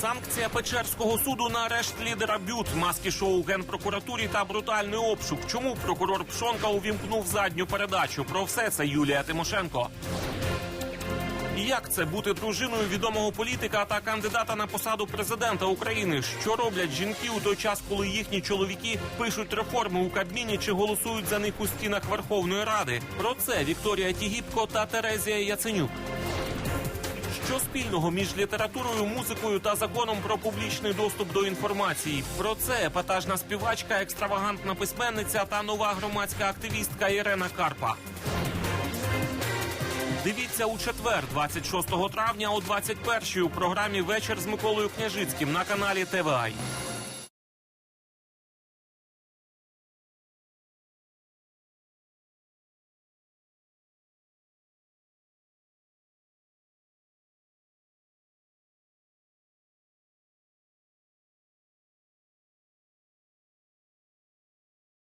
Санкція Печерського суду на арешт лідера Бют, маски шоу генпрокуратурі та брутальний обшук. Чому прокурор Пшонка увімкнув задню передачу? Про все це Юлія Тимошенко. І Як це бути дружиною відомого політика та кандидата на посаду президента України? Що роблять жінки у той час, коли їхні чоловіки пишуть реформи у Кабміні чи голосують за них у стінах Верховної Ради? Про це Вікторія Тігіпко та Терезія Яценюк. Що спільного між літературою, музикою та законом про публічний доступ до інформації? Про це епатажна співачка, екстравагантна письменниця та нова громадська активістка Ірена Карпа. Дивіться у четвер, 26 травня о 21 у програмі Вечір з Миколою Княжицьким на каналі ТВАЙ.